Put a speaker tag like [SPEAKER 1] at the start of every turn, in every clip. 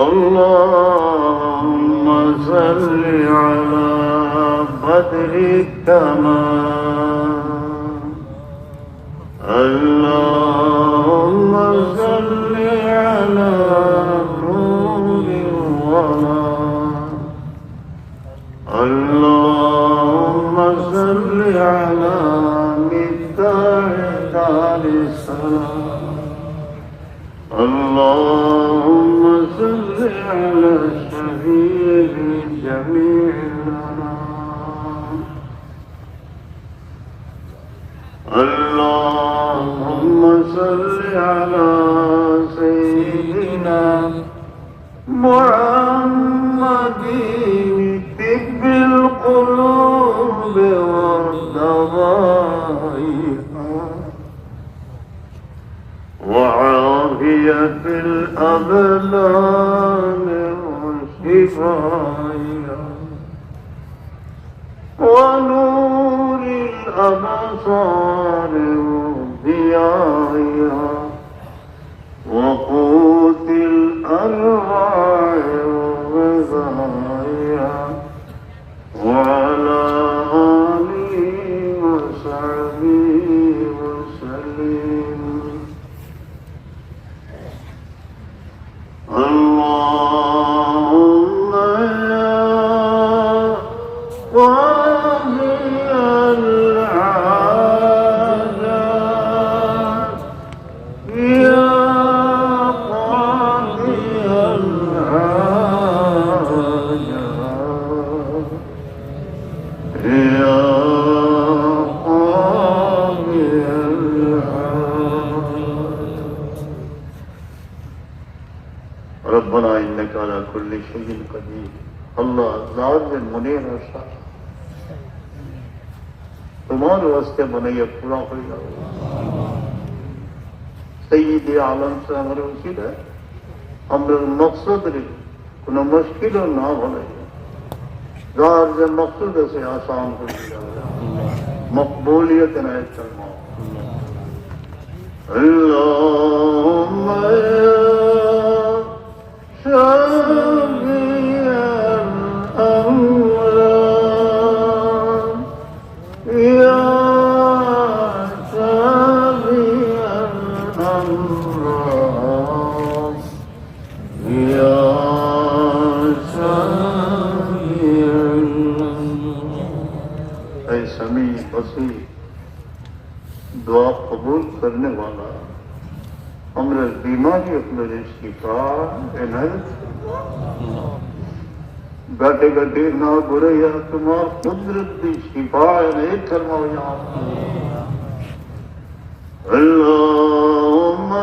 [SPEAKER 1] اللهم صل على بدر التمام على شفيع جميع الأنام اللهم صل على سيدنا محمد طب القلوب والدوائها في الأبلان والكفاية ونور الأبصار وضيايا وقوت الأنواع وغذايا وعلى على كل شيء قدير الله ذات المنير والشاء তোমার ওয়াস্তে বানাইয়া পুরা হয়ে যাও সৈয়দি আলম সাহেবের উচিত আমরা মকসদের কোন মুশকিলও না বলে যার যে মকসুদ আছে আসান করে মকবুলিয়ত নাই চলমা اللهم يا شافي ਘਟ ਘਟੇ ਨਾ ਗੁਰੇ ਆਤਮਾ ਕੁਦਰਤ ਦੀ ਸ਼ਿਫਾ ਨੇ ਕਰਮੋ ਯਾ ਅੱਲਾਹੁ ਮਾ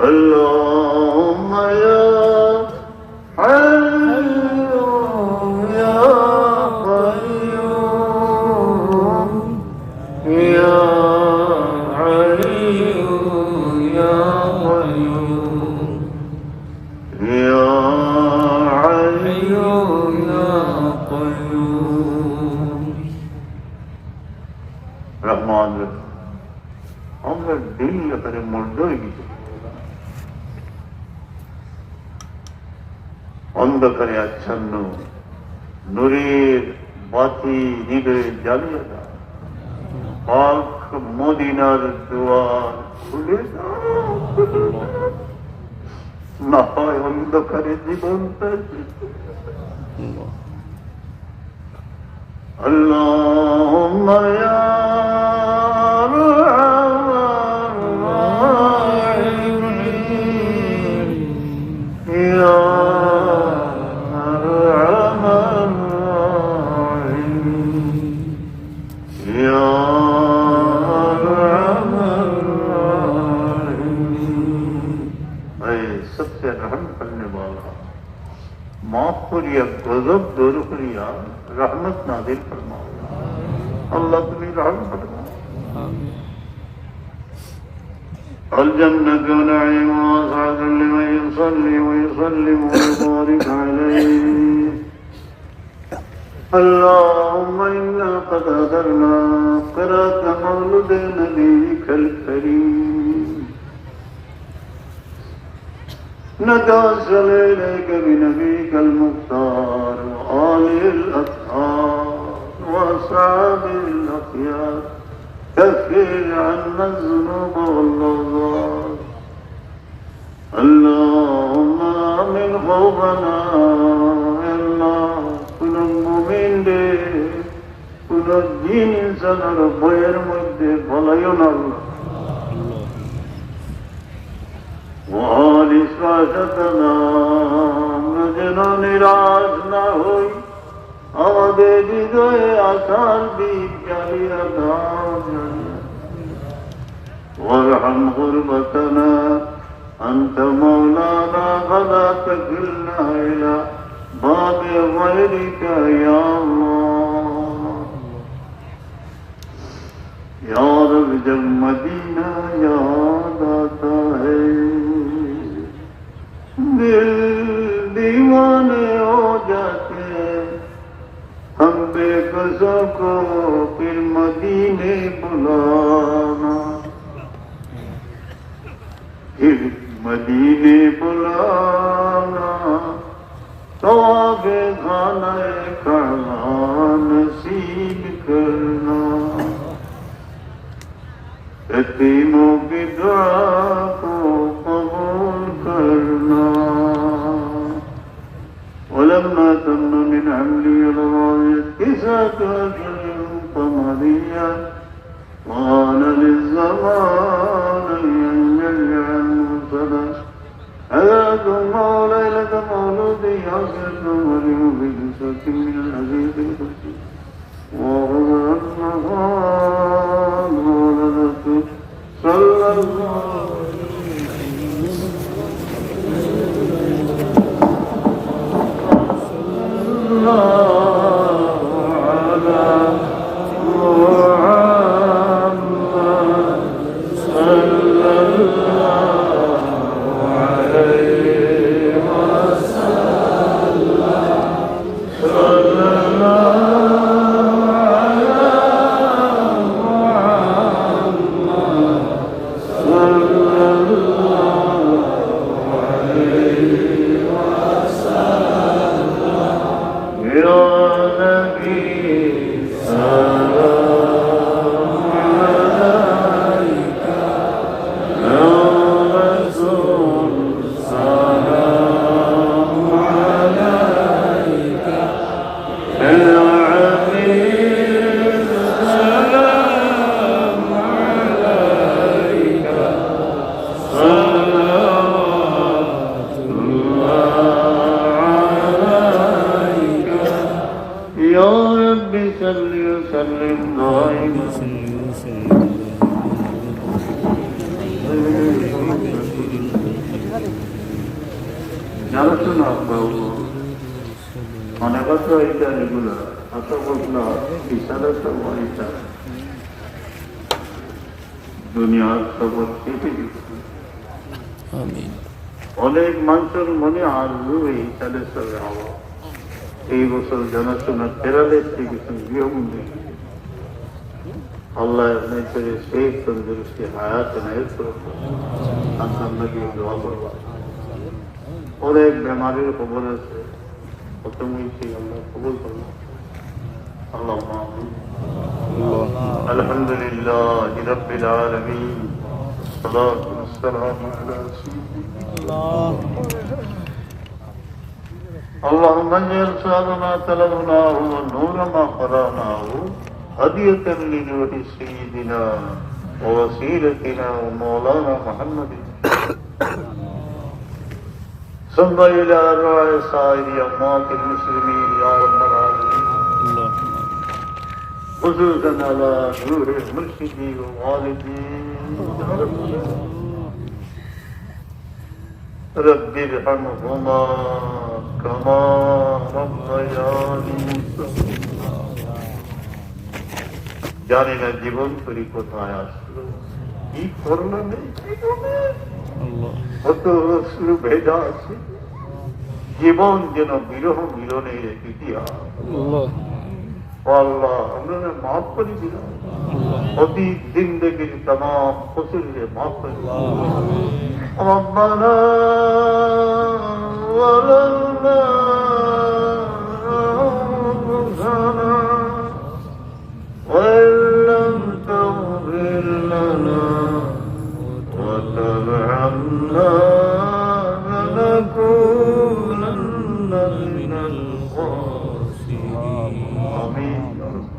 [SPEAKER 1] اللهم يا অন্ধকারে আচ্ছন্ন। নূরের বাতি নিবে জ্বালিয়ে দাও। পাক মদিনার দুয়ার খুলে না হয় অন্ধকারে জীবনটা আল্লাহ মায়া koruyup, gazap bölükliya rahmet nazil fırma. Allah tümü rahmet fırma. الجنة نعيم وأسعد لمن يصلي ويسلم ويبارك عليه اللهم إنا قد أدرنا قراءة مولد نبيك الكريم نتوسل إليك بنبيك المختار وآل الأطهار وأصحاب الأخيار كفر عنا الذنوب واللغات اللهم من خوفنا الله كل مؤمن كل الدين إنسان ربير مدد فلا ينال আমরা যেন নিরাশ না হই আমাদের হৃদয়ে আসার বীজ জ্বালিয়া দাও وارحم غربتنا أنت مولانا فلا تكلنا إلى باب غيرك يا الله يا رب جب مدینہ یاد آتا ہے दिल दीवाने हो जाते हैं हम बेकसों को फिर मदीने बुलाना फिर मदीने बुलाना तो आगे खाना खाना नसीब करना यतीमों की दुआ ذات أجل قمرية قال للزمان ينجلي ليلة مولودي أسلم وليم بجسة من العزيز القدير وغفر النهار ولدته صلى الله জানাচ্ছো না বাবু মনে করছ এইটা এগুলো। অত বলল বিশাল একটা মনিটা দুনিয়ার খবর কেটে দিচ্ছে। অনেক মানুষের মনে আরও এই সালের সঙ্গে হওয়া। এই বছর জানাশোনা কেরালের থেকে গৃহমন্ত্রী আল্লাহ আপনার সেই তন্দুরস্তি হায়াত সন্তান লাগিয়ে দোয়া করবা। অনেক বেমারির খবর আছে প্রথমেই সেই আল্লাহ কবুল করবো আল্লাহ الحمد لله رب العالمين الصلاة والسلام على سيدنا اللهم اجعل سؤالنا طلبناه ونور ما قرأناه هدية لنور سيدنا ووسيلتنا ومولانا محمد ثم إلى أرواح سائر أموات المسلمين يا رب العالمين خصوصا على نور مرشدي ووالدي رب ارحمهما كما ربياني صغيرا জানি না জীবন তরি কোথায় আসলো কি করলাম এই জীবনে
[SPEAKER 2] আল্লাহ
[SPEAKER 1] কত অশ্রু ভেজা আছে। জীবন যেন বিরহ মিলনের ইতিহাস।
[SPEAKER 2] আল্লাহ।
[SPEAKER 1] মাফ করে দিলাম। অতীত জিন্দগির তমাম ফসিলে মাফ করে وترحمنا لنكونن من الخاسرين آمين يا رب.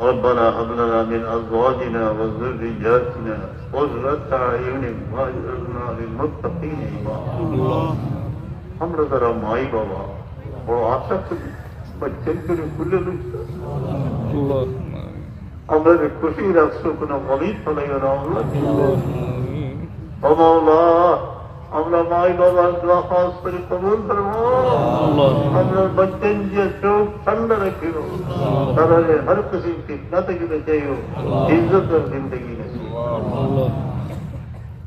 [SPEAKER 1] ربنا هب لنا من ازواجنا وذرياتنا قرة اعين واجعلنا للمتقين اماما
[SPEAKER 2] আল্লাহ
[SPEAKER 1] আমরা যারা মাই বাবা বড় আশা করি বাচ্চার করে খুলে দিচ্ছে আমাদের খুশি রাষ্ট্র কোনো মনিত হলে আমরা মাই বাবার গ্রহাস করে কবুল করব আমরা বচ্চেন যে চোখ ঠান্ডা রেখে তারা যে হর কিসিম কি না থেকে বেঁচে ইজ্জত জিন্দগি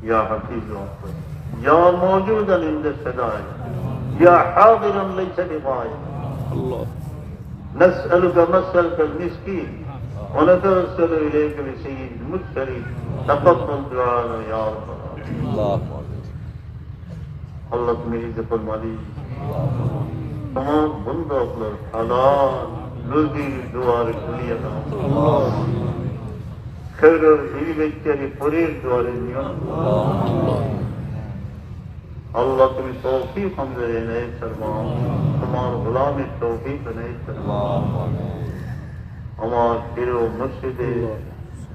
[SPEAKER 2] ইয়া
[SPEAKER 1] হাফিজ ইয়া মৌজুদ আল ইনদ সদাই ইয়া হাজির আল লাইসা
[SPEAKER 2] বিবাই
[SPEAKER 1] নাসআলুকা মাসআলাতাল মিসকিন ونتوسل إليك بسيد المرسلين تقبل دعانا يا رب العالمين আল্লাহ তুমি নিজে ফরমালি তোমার বন্ধ আপনার হালাল রুজির দুয়ার খুলিয়ে দাও
[SPEAKER 2] আল্লাহ
[SPEAKER 1] খের এই ব্যক্তি পরের দুয়ারে নিও
[SPEAKER 2] আল্লাহ
[SPEAKER 1] আল্লাহ তুমি তৌফিক আমাদের এনে ফরমাও তোমার গোলামের তৌফিক এনে ফরমাও ہمار کرو مسجد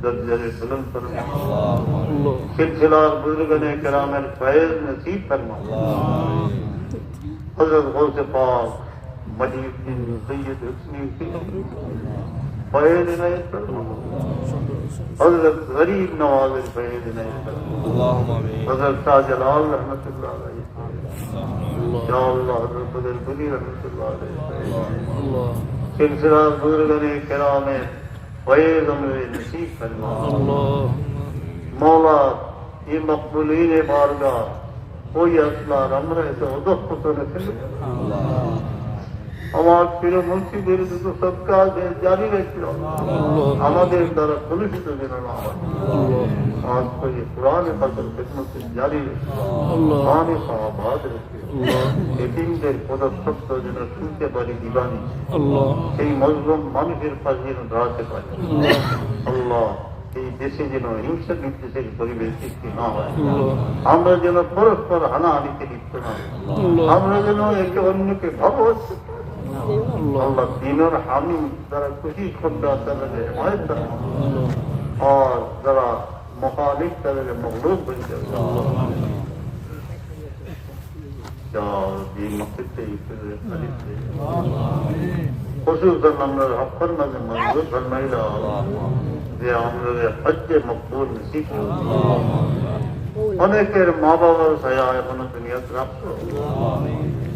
[SPEAKER 1] زدر
[SPEAKER 2] سلم
[SPEAKER 1] فرمائے سلسلہ بزرگن کرام الفیض نصیب فرمائے حضرت غوث پاک مجید جن سید حسنی فیض نے حضرت غریب نواز فیض نے
[SPEAKER 2] حضرت شاہ
[SPEAKER 1] جلال رحمت اللہ علیہ۔
[SPEAKER 2] وسلم
[SPEAKER 1] یا اللہ حضرت قدر بلی رحمت اللہ
[SPEAKER 2] علیہ۔
[SPEAKER 1] وسلم انفراد بزرگان کرام غیر امر نصیب
[SPEAKER 2] فرما
[SPEAKER 1] مولا یہ مقبولین بارگاہ ওই আপনার আমরা এতে অধ্যক্ষত রেখেছি আমার প্রিয় মুন্সিদের দুটো সৎকার জারি রেখেছিল আমাদের দ্বারা কলুষিত যেন না आज को যেন শুনতে পারি মানুষের পাশে যেন দাঁড়াতে পারি। আল্লাহ। এই দেশে যেন হিংসা বিদ্বেষের পরিবেশ সৃষ্টি না হয়। আমরা যেন পরস্পর হানাহানিতে লিপ্ত না আমরা যেন একে অন্যকে
[SPEAKER 2] ভগবত
[SPEAKER 1] আল্লাহ। দিনের হামি যারা খুশি খন্ডা তারা হেমায়ত আর
[SPEAKER 2] যারা
[SPEAKER 1] আর যারা মহালিক তাদের মহলুক হয়ে যাবে خصوصا আমরা হকর মাঝে মজবুত ফরমাইলা যে আমরা হজ্জে মকবুল নসিব করো। অনেকের মা বাবার ছায়া এখনো দুনিয়াতে রাখছো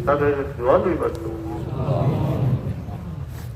[SPEAKER 1] তাদের দোয়া লইবার তো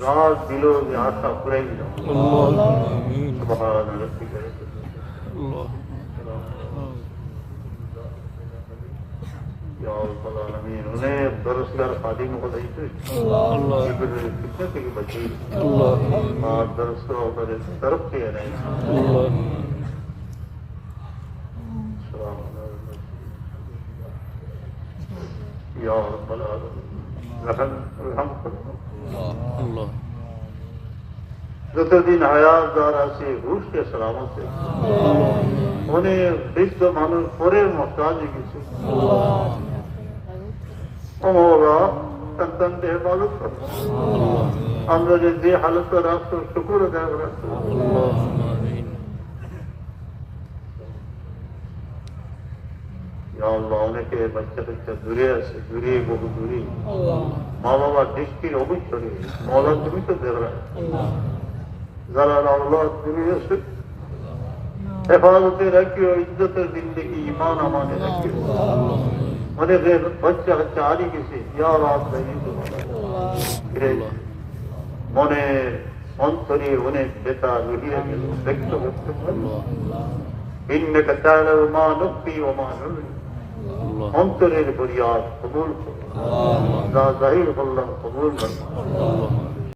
[SPEAKER 1] راز دلوں میں
[SPEAKER 2] آتا پرائی
[SPEAKER 1] جاؤں اللہ
[SPEAKER 2] آمین
[SPEAKER 1] سبحان اللہ رکھتی کرے اللہ یا اللہ آمین انہیں
[SPEAKER 2] درستگر
[SPEAKER 1] خادی میں خود
[SPEAKER 2] آئیتے
[SPEAKER 1] اللہ اللہ ماں درستگر ہوتا ہے طرف
[SPEAKER 2] کے
[SPEAKER 1] رہے اللہ یا رب العالمين رحم
[SPEAKER 2] رحم
[SPEAKER 1] যতদিন হায়াত যার আছে হুশকে সলামত অনেক বৃদ্ধ মানুষ পরের মশাজে গেছে সন্তানকে হেফাজত করো। আমরা যে হালত রাখছো শুকুর
[SPEAKER 2] দেয়
[SPEAKER 1] রাখছো অনেকে বাচ্চা কাচ্চা দূরে আছে দূরে বহু দূরে মা বাবার দৃষ্টির অবিচরে মৌলা তুমি তো দেব যারা আল্লাহ দূরে আছে হেফাজতে রাখিও ইজ্জতের জিন্দগি ইমান আমানে রাখিও অনেকের বাচ্চা কাচ্চা হারিয়ে গেছে ইয়া রাত ফিরে মনে অন্তরে অনেক বেতা রহিয়ে গেল ব্যক্ত করতে পারলো إنك تعلم ما نخفي وما نعلن
[SPEAKER 2] الله
[SPEAKER 1] অন্তরের বরিয়াদ কবুল
[SPEAKER 2] করুন
[SPEAKER 1] না জাহির বললাম কবুল
[SPEAKER 2] করুন